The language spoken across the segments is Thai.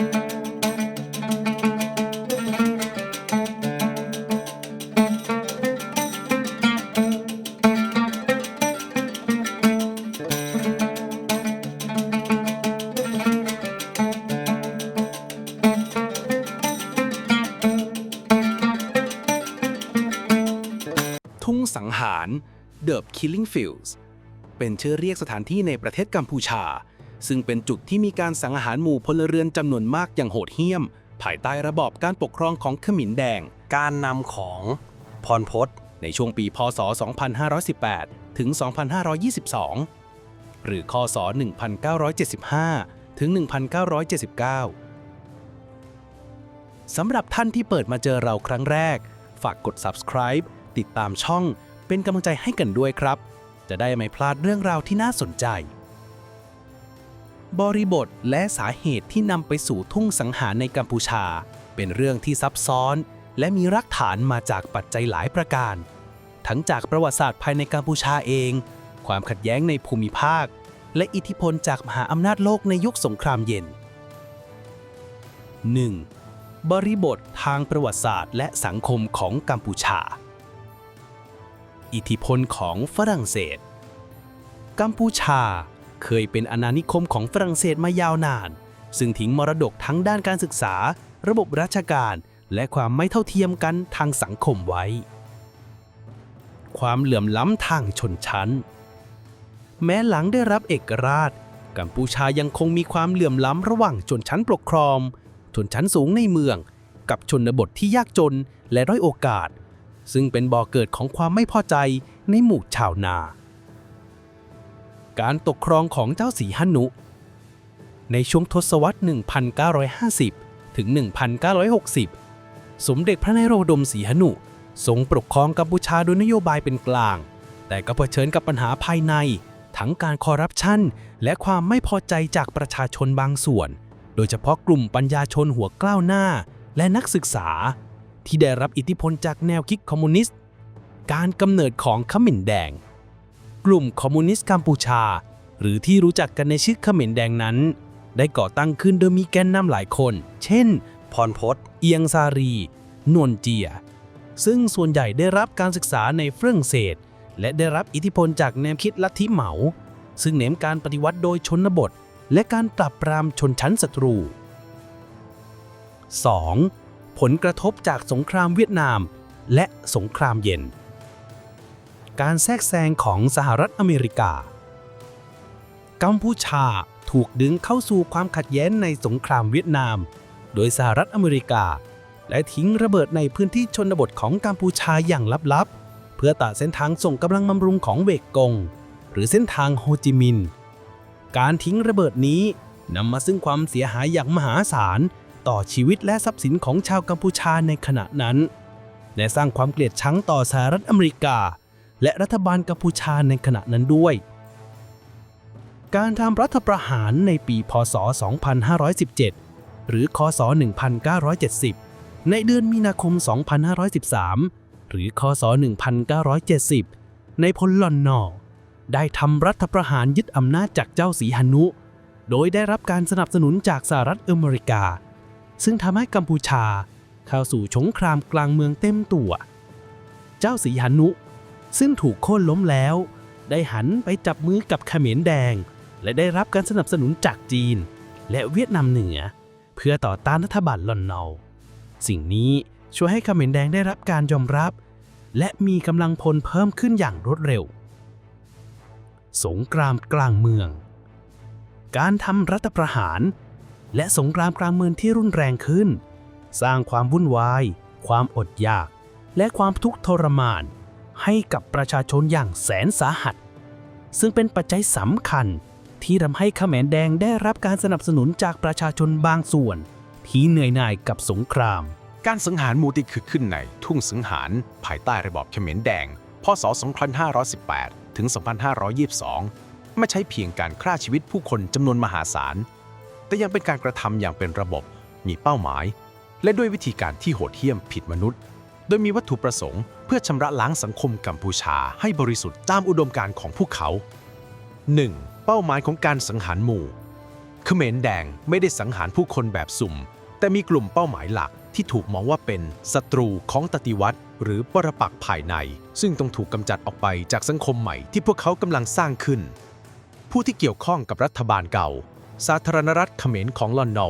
ทุ่งสังหาร The Killing Fields เป็นชื่อเรียกสถานที่ในประเทศกัมพูชา ซึ่งเป็นจุดที่มีการสังหารหมู่พลเรือนจำนวนมากอย่างโหดเหี้ยม ภายใต้ระบอบการปกครองของขมินแดง การนำของพรพศในช่วงปี พศ 2518 ถึง 2522 หรือคศ 1975 ถึง 1979 สำหรับท่านที่เปิดมาเจอเราครั้งแรก ฝากกด subscribe ติดตามช่องเป็นกำลังใจให้กันด้วยครับ จะได้ไม่พลาดเรื่องราวที่น่าสนใจ บริบทและสาเหตุที่นำไปสู่ทุ่งสังหารในกัมพูชา เป็นเรื่องที่ซับซ้อน และมีรากฐานมาจากปัจจัยหลายประการ ทั้งจากประวัติศาสตร์ภายในกัมพูชาเอง ความขัดแย้งในภูมิภาค และอิทธิพลจากมหาอำนาจโลกในยุคสงครามเย็น 1. บริบททางประวัติศาสตร์และสังคมของกัมพูชา อิทธิพลของฝรั่งเศส กัมพูชา เคยเป็นอาณานิคมของฝรั่งเศสมายาวนาน ซึ่งทิ้งมรดกทั้งด้านการศึกษา ระบบราชการ และความไม่เท่าเทียมกันทางสังคมไว้ ความเหลื่อมล้ำทางชนชั้น แม้หลังได้รับเอกราช กัมพูชายังคงมีความเหลื่อมล้ำระหว่างชนชั้นปกครอง ชนชั้นสูงในเมือง กับชนบทที่ยากจนและด้อยโอกาส ซึ่งเป็นบ่อเกิดของความไม่พอใจในหมู่ชาวนา การปกครองของเจ้าสีหนุ ในช่วงทศวรรษ 1950 ถึง 1960 สมเด็จพระนโรดมสีหนุ ทรงปกครองกัมพูชาโดยนโยบายเป็นกลาง แต่ก็เผชิญกับปัญหาภายใน ทั้งการคอร์รัปชัน และความไม่พอใจจากประชาชนบางส่วน โดยเฉพาะกลุ่มปัญญาชนหัวกล้าวหน้า และนักศึกษา ที่ได้รับอิทธิพลจากแนวคิดคอมมิวนิสต์ การกำเนิดของขมิ้นแดง กลุ่มคอมมิวนิสต์กัมพูชา หรือที่รู้จักกันในชื่อเขมรแดงนั้น ได้ก่อตั้งขึ้นโดยมีแกนนำหลายคน เช่น พรพศเอียงซารี นวลเจีย ซึ่งส่วนใหญ่ได้รับการศึกษาในฝรั่งเศส และได้รับอิทธิพลจากแนวคิดลัทธิเหมา ซึ่งเน้นการปฏิวัติโดยชนบท และการปราบปรามชนชั้นศัตรู 2. ผลกระทบจากสงครามเวียดนาม และสงครามเย็น การแทรกแซงของสหรัฐอเมริกา กัมพูชาถูกดึงเข้าสู่ความขัดแย้งในสงครามเวียดนาม โดยสหรัฐอเมริกา และทิ้งระเบิดในพื้นที่ชนบทของกัมพูชาอย่างลับๆ เพื่อตัดเส้นทางส่งกำลังบำรุงของเวกกง หรือเส้นทางโฮจิมินห์การทิ้งระเบิดนี้นำมาซึ่งความเสียหายอย่างมหาศาลต่อชีวิตและทรัพย์สินของชาวกัมพูชาในขณะนั้น และสร้างความเกลียดชังต่อสหรัฐอเมริกา และรัฐบาลกัมพูชาในขณะนั้นด้วย การทำรัฐประหารในปีพศ 2517 หรือคศ 1970 ในเดือนมีนาคม 2513 หรือคศ 1970 ในพลลอนนอได้ทำรัฐประหารยึดอำนาจจากเจ้าสีหนุ โดยได้รับการสนับสนุนจากสหรัฐอเมริกา ซึ่งทำให้กัมพูชาเข้าสู่สงครามกลางเมืองเต็มตัว เจ้าสีหนุ ซึ่งถูกโค่นล้มแล้ว ได้หันไปจับมือกับเขมรแดง และได้รับการสนับสนุนจากจีน และเวียดนามเหนือ เพื่อต่อต้านรัฐบาลลอนเนอลสิ่งนี้ช่วยให้เขมรแดงได้รับการยอมรับ และมีกำลังพลเพิ่มขึ้นอย่างรวดเร็ว สงครามกลางเมือง การทำรัฐประหาร และสงครามกลางเมืองที่รุนแรงขึ้น สร้างความวุ่นวาย ความอดอยาก และความทุกข์ทรมาน ให้กับประชาชนอย่างแสนสาหัส ซึ่งเป็นปัจจัยสำคัญที่ทำให้ขมรแดงได้รับการสนับสนุนจากประชาชนบางส่วน ที่เหนื่อยหน่ายกับสงคราม การสังหารมูที่เกิดขึ้นในทุ่งสังหาร ภายใต้ระบอบเขมรแดง พศ 2518 ถึง 2522 ไม่ใช่เพียงการฆ่าชีวิตผู้คนจำนวนมหาศาล แต่ยังเป็นการกระทำอย่างเป็นระบบ มีเป้าหมาย และด้วยวิธีการที่โหดเหี้ยมผิดมนุษย์ โดยมีวัตถุประสงค์เพื่อชำระล้างสังคมกัมพูชาให้บริสุทธิ์ตามอุดมการณ์ของพวกเขา 1. เป้าหมายของการสังหารหมู่เขมรแดงไม่ได้สังหารผู้คนแบบสุ่ม แต่มีกลุ่มเป้าหมายหลักที่ถูกมองว่าเป็นศัตรูของตติวัตรหรือปรปักษ์ภายใน ซึ่งต้องถูกกำจัดออกไปจากสังคมใหม่ที่พวกเขากำลังสร้างขึ้น ผู้ที่เกี่ยวข้องกับรัฐบาลเก่า สาธารณรัฐเขมรของลอนโน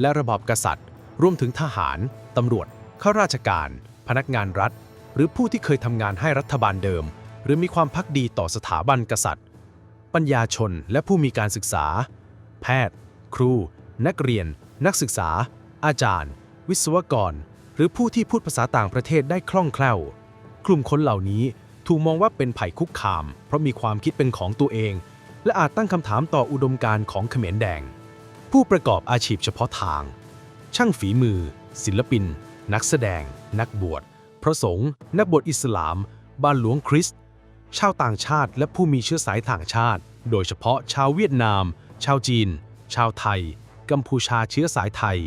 และระบอบกษัตริย์ รวมถึงทหาร ตำรวจข้าราชการ พนักงานรัฐ หรือผู้ที่เคยทำงานให้รัฐบาลเดิม หรือมีความพักดีต่อสถาบันกษัตริย์ ปัญญาชนและผู้มีการศึกษา แพทย์ ครู นักเรียน นักศึกษา อาจารย์ วิศวกร หรือผู้ที่พูดภาษาต่างประเทศได้คล่องแคล่ว กลุ่มคนเหล่านี้ถูกมองว่าเป็นภัยคุกคาม เพราะมีความคิดเป็นของตัวเอง และอาจตั้งคำถามต่ออุดมการณ์ของเขมรแดง ผู้ประกอบอาชีพเฉพาะทาง ช่างฝีมือ ศิลปิน นักแสดง นักบวช พระสงฆ์ นักบวชอิสลาม บ้านหลวงคริสต์ ชาวต่างชาติและผู้มีเชื้อสายต่างชาติ โดยเฉพาะชาวเวียดนาม ชาวจีน ชาวไทย กัมพูชาเชื้อสายไทย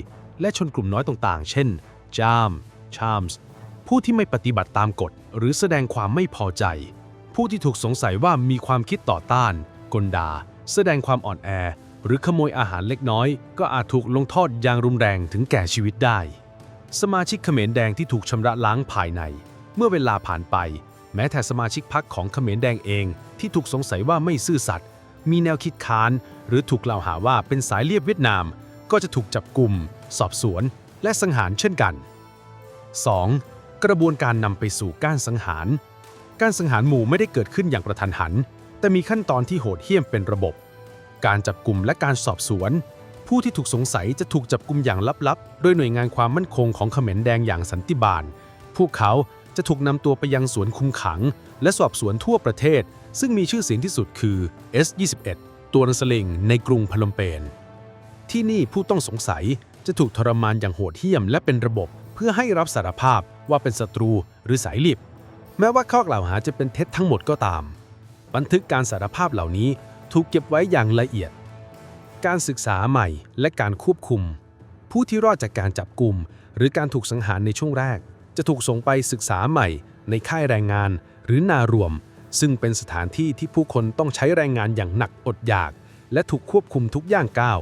และชนกลุ่มน้อยต่างๆ เช่น จาม ชามส์ ผู้ที่ไม่ปฏิบัติตามกฎ หรือแสดงความไม่พอใจ ผู้ที่ถูกสงสัยว่ามีความคิดต่อต้าน กลดา แสดงความอ่อนแอ หรือขโมยอาหารเล็กน้อย ก็อาจถูกลงโทษอย่างรุนแรงถึงแก่ชีวิตได้ สมาชิกเขมรแดงที่ถูกชำระล้างภายใน เมื่อเวลาผ่านไป แม้แต่สมาชิกพรรคของเขมรแดงเอง ที่ถูกสงสัยว่าไม่ซื่อสัตย์มีแนวคิดค้าน หรือถูกกล่าวหาว่าเป็นสายเลียบเวียดนาม ก็จะถูกจับกลุ่ม สอบสวน และสังหารเช่นกัน 2. กระบวนการนำไปสู่การสังหาร การสังหารหมู่ไม่ได้เกิดขึ้นอย่างประทันหัน แต่มีขั้นตอนที่โหดเหี้ยมเป็นระบบ การจับกลุ่มและการสอบสวน ผู้ที่ถูกสงสัยจะถูกจับกลุ่มอย่างลับๆ โดยหน่วยงานความมั่นคงของเขมรแดงอย่างสันติบาล พวกเขาจะถูกนำตัวไปยังสวนคุมขัง และสอบสวนทั่วประเทศ ซึ่งมีชื่อเสียงที่สุดคือ S21 ตัวนัสลิงในกรุงพนมเปญที่นี่ผู้ต้องสงสัยจะถูกทรมานอย่างโหดเหี้ยมและเป็นระบบ เพื่อให้รับสารภาพว่าเป็นศัตรูหรือสายลิบแม้ว่าข้อกล่าวหาจะเป็นเท็จทั้งหมดก็ตาม บันทึกการสารภาพเหล่านี้ถูกเก็บไว้อย่างละเอียด การศึกษาใหม่และการควบคุม ผู้ที่รอดจากการจับกลุ่ม หรือการถูกสังหารในช่วงแรก จะถูกส่งไปศึกษาใหม่ ในค่ายแรงงาน หรือนารวม ซึ่งเป็นสถานที่ที่ผู้คนต้องใช้แรงงานอย่างหนักอดอยาก และถูกควบคุมทุกย่างก้าว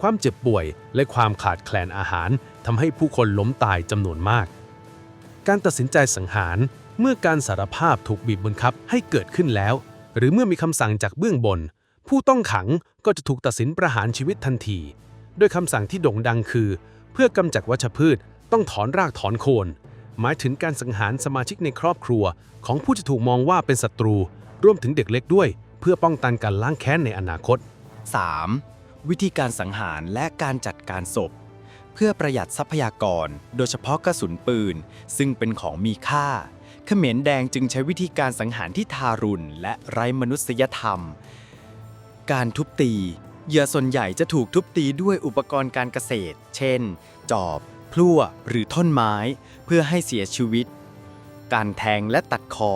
ความเจ็บป่วยและความขาดแคลนอาหารทำให้ผู้คนล้มตายจำนวนมาก การตัดสินใจสังหารเมื่อการสารภาพถูกบีบบังคับให้เกิดขึ้นแล้ว หรือเมื่อมีคำสั่งจากเบื้องบน ผู้ต้องขังก็จะถูกตัดสินประหารชีวิตทันทีโดยคำสั่งที่โด่งดังคือ เพื่อกำจัดวัชพืชต้องถอนรากถอนโคน หมายถึงการสังหารสมาชิกในครอบครัว ของผู้จะถูกมองว่าเป็นศัตรู รวมถึงเด็กเล็กด้วย เพื่อป้องกันการล้างแค้นในอนาคต 3. วิธีการสังหารและการจัดการศพ เพื่อประหยัดทรัพยากร โดยเฉพาะกระสุนปืน ซึ่งเป็นของมีค่าเขมรแดงจึงใช้วิธีการสังหารที่ทารุณและไร้มนุษยธรรม การทุบตี เหยื่อส่วนใหญ่จะถูกทุบตีด้วยอุปกรณ์การเกษตร เช่น จอบ พลั่ว หรือท่อนไม้ เพื่อให้เสียชีวิต การแทงและตัดคอ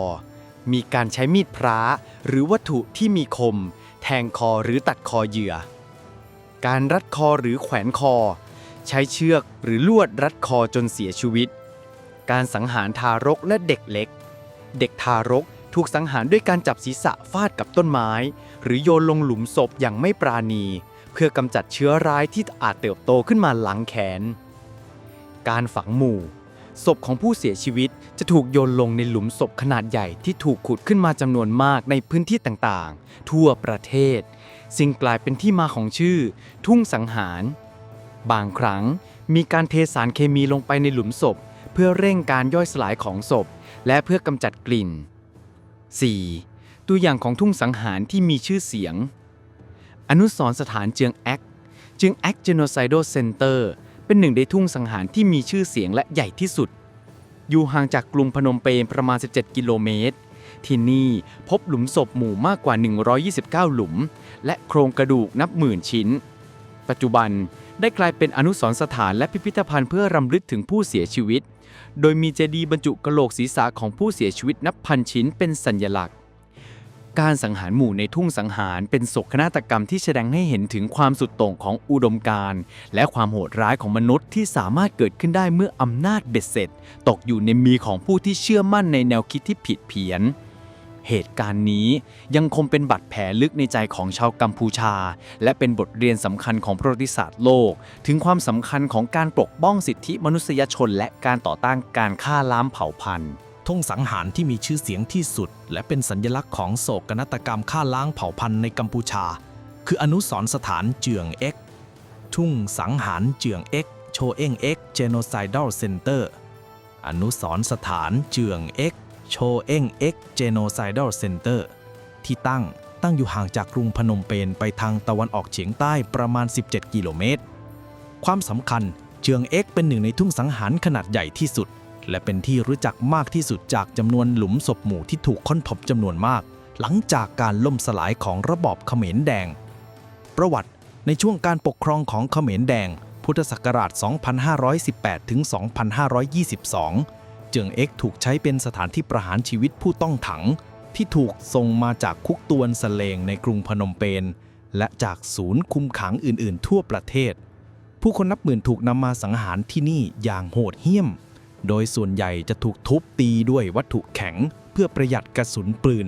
มีการใช้มีดพระหรือวัตถุที่มีคม แทงคอหรือตัดคอเหยื่อ การรัดคอหรือแขวนคอ ใช้เชือกหรือลวดรัดคอจนเสียชีวิต การสังหารทารกและเด็กเล็ก เด็กทารก ถูกสังหารด้วยการจับศีรษะฟาดกับต้นไม้ หรือโยนลงหลุมศพอย่างไม่ปราณี เพื่อกำจัดเชื้อร้ายที่อาจเติบโตขึ้นมาหลังแขน การฝังหมู่ ศพของผู้เสียชีวิตจะถูกโยนลงในหลุมศพขนาดใหญ่ที่ถูกขุดขึ้นมาจำนวนมากในพื้นที่ต่างๆ ทั่วประเทศสิ่งกลายเป็นที่มาของชื่อ ทุ่งสังหาร บางครั้งมีการเทสารเคมีลงไปในหลุมศพ เพื่อเร่งการย่อยสลายของศพ และเพื่อกำจัดกลิ่น 4. ตัวอย่างของทุ่งสังหารที่มีชื่อเสียง อนุสรสถานเจียงแอคเจียงแอค Genocidal Center เป็นหนึ่งในทุ่งสังหารที่มีชื่อเสียงและใหญ่ที่สุด อยู่ห่างจากกรุงพนมเปญประมาณ 17 กิโลเมตร ที่นี่พบหลุมศพหมู่มากกว่า 129 หลุม และโครงกระดูกนับหมื่นชิ้น ปัจจุบันได้กลายเป็นอนุสรสถานและพิพิธภัณฑ์เพื่อรำลึกถึงผู้เสียชีวิต โดยมีเจดีย์บรรจุกะโหลกศีรษะของผู้เสียชีวิตนับพันชิ้นเป็นสัญลักษณ์ การสังหารหมู่ในทุ่งสังหารเป็นโศกนาฏกรรมที่แสดงให้เห็นถึงความสุดโต่งของอุดมการณ์และความโหดร้ายของมนุษย์ที่สามารถเกิดขึ้นได้เมื่ออำนาจเบ็ดเสร็จ ตกอยู่ในมือของผู้ที่เชื่อมั่นในแนวคิดที่ผิดเพี้ยน เหตุการณ์นี้ยังคงเป็นบาดแผลลึกในใจของชาวกัมพูชา และเป็นบทเรียนสำคัญของประวัติศาสตร์โลก ถึงความสำคัญของการปกป้องสิทธิมนุษยชน และการต่อต้านการฆ่าล้ามเผ่าพันธุ์ทุ่งสังหารที่มีชื่อเสียงที่สุด และเป็นสัญลักษณ์ของโศกนาฏกรรมฆ่าล้างเผ่าพันธุ์ในกัมพูชา คืออนุสรณ์สถานเจืองเอ็กทุ่งสังหารเจืองเอ็กโชเอ็งเอ็ก Genocidal Center อร์อนุสรณ์สถานเจืองเอ็ก โชเอ็งเอ็ก Genocidal Center ที่ตั้งตั้งอยู่ห่างจากกรุงพนมเปญไปทางตะวันออกเฉียงใต้ประมาณ 17 กิโลเมตร ความสำคัญเจืองเอ็กเป็นหนึ่งในทุ่งสังหารขนาดใหญ่ที่สุด และเป็นที่รู้จักมากที่สุดจากจำนวนหลุมศพหมู่ที่ถูกค้นพบจำนวนมาก หลังจากการล่มสลายของระบอบเขมรแดง ประวัติในช่วงการปกครองของเขมรแดง พุทธศักราช 2518 ถึง 2522 เจืองเอ็กถูกใช้เป็นสถานที่ประหารชีวิตผู้ต้องขัง ที่ถูกส่งมาจากคุกตวนสเลงในกรุงพนมเปญและจากศูนย์คุมขังอื่นๆ ทั่วประเทศ ผู้คนนับหมื่นถูกนำมาสังหารที่นี่อย่างโหดเหี้ยม โดยส่วนใหญ่จะถูกทุบตีด้วยวัตถุแข็ง เพื่อประหยัดกระสุนปืน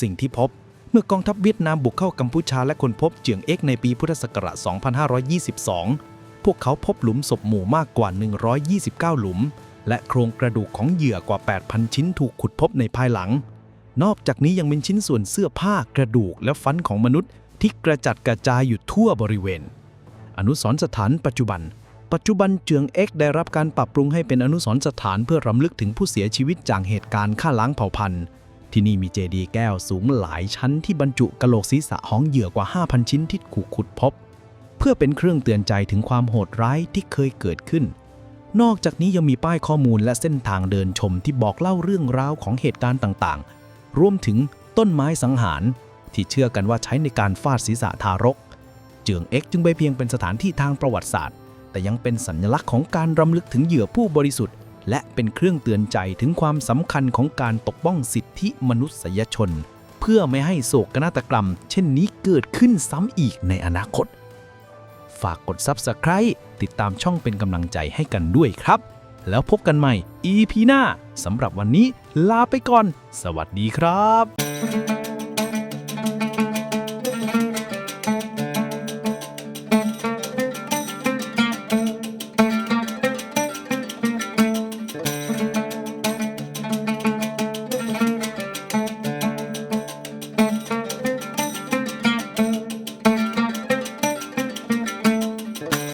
สิ่งที่พบเมื่อกองทัพเวียดนามบุกเข้ากัมพูชาและคนพบเจืองเอ็กในปีพุทธศักราช 2522 พวกเขาพบหลุมศพหมู่มากกว่า 129 หลุม และโครงกระดูกของเหยื่อกว่า 8,000 ชิ้นถูกขุดพบในภายหลัง นอกจากนี้ยังเป็นชิ้นส่วนเสื้อผ้ากระดูกและฟันของมนุษย์ ที่กระจัดกระจายอยู่ทั่วบริเวณ อนุสรณ์สถานปัจจุบัน ปัจจุบันเจืองเอ็กได้รับการปรับปรุงให้เป็นอนุสรณ์สถานเพื่อรำลึกถึงผู้เสียชีวิตจากเหตุการณ์ฆ่าล้างเผ่าพันธุ์ ที่นี่มีเจดีย์แก้วสูงหลายชั้นที่บรรจุกะโหลกศีรษะของเหยื่อกว่า 5,000 ชิ้นที่ถูกขุดพบ เพื่อเป็นเครื่องเตือนใจถึงความโหดร้ายที่เคยเกิดขึ้น นอกจากนี้ยังมีป้ายข้อมูลและเส้นทางเดินชมที่บอกเล่าเรื่องราวของเหตุการณ์ต่างๆ รวมถึงต้นไม้สังหาร ที่เชื่อกันว่าใช้ในการฟาดศีรษะทารก เจืองเอ็กจึงไม่เพียงเป็นสถานที่ทางประวัติศาสตร์ แต่ยังเป็นสัญลักษณ์ของการรำลึกถึงเหยื่อผู้บริสุทธิ์ และเป็นเครื่องเตือนใจถึงความสำคัญของการปกป้องสิทธิมนุษยชน เพื่อไม่ให้โศกนาฏกรรม เช่นนี้เกิดขึ้นซ้ำอีกในอนาคต ฝากกด Subscribe ติดตามช่องเป็นกำลังใจให้กันด้วยครับ แล้วพบกันใหม่ EP หน้าสำหรับวันนี้ลาไปก่อน สวัสดีครับ